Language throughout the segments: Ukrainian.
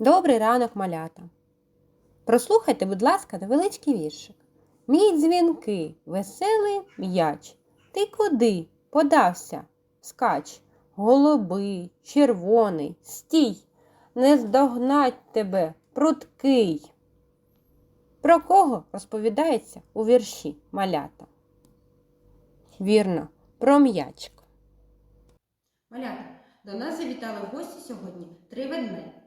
Добрий ранок, малята. Прослухайте, будь ласка, невеличкий віршик. Мій дзвінки, веселий м'яч. Ти куди подався? Скач, голубий, червоний, стій, не здогнать тебе, прудкий. Про кого розповідається у вірші малята? Вірно, про м'ячик. Малята, до нас завітали в гості сьогодні три ведмеді.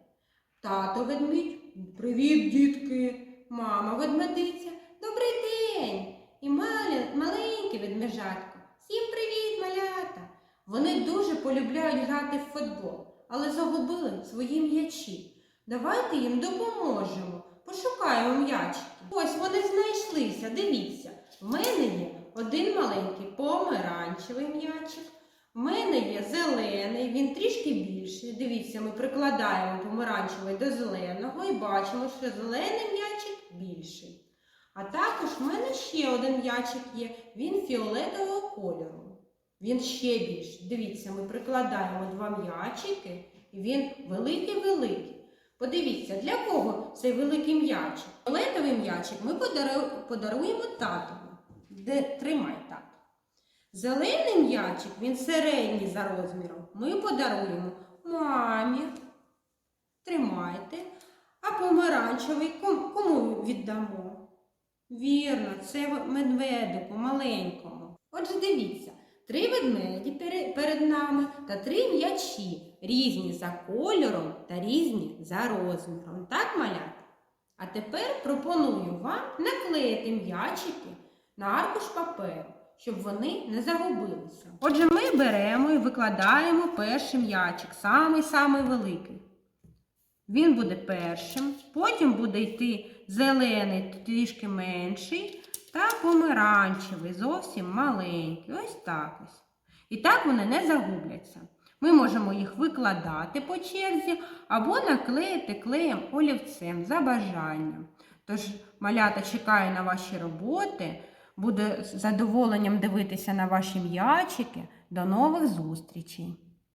Тато ведмідь, привіт, дітки, мама ведмедиця, добрий день! І малі, маленьке ведмежатко. Всім привіт, малята! Вони дуже полюбляють грати в футбол, але загубили свої м'ячі. Давайте їм допоможемо. Пошукаємо м'ячики. Ось вони знайшлися, дивіться. В мене є один маленький помаранчевий м'ячик. У мене є зелений, він трішки більший. Дивіться, ми прикладаємо помаранчевий до зеленого і бачимо, що зелений м'ячик більший. А також в мене ще один м'ячик є, він фіолетового кольору. Він ще більший. Дивіться, ми прикладаємо два м'ячики, і він великий-великий. Подивіться, для кого цей великий м'ячик? Фіолетовий м'ячик ми подаруємо татові. Де тримай тато. Зелений м'ячик, він середній за розміром. Ми подаруємо мамі. Тримайте. А помаранчевий кому віддамо? Вірно, це медведику маленькому. Отже, дивіться, три ведмеді перед нами та три м'ячі, різні за кольором та різні за розміром. Так, малята? А тепер пропоную вам наклеїти м'ячики на аркуш паперу, щоб вони не загубилися. Отже, ми беремо і викладаємо перший м'ячик, самий-самий великий. Він буде першим, потім буде йти зелений, трішки менший, та помаранчевий, зовсім маленький. Ось так ось. І так вони не загубляться. Ми можемо їх викладати по черзі або наклеїти клеєм олівцем за бажанням. Тож малята чекаю на ваші роботи, буду з задоволенням дивитися на ваші м'ячики. До нових зустрічей!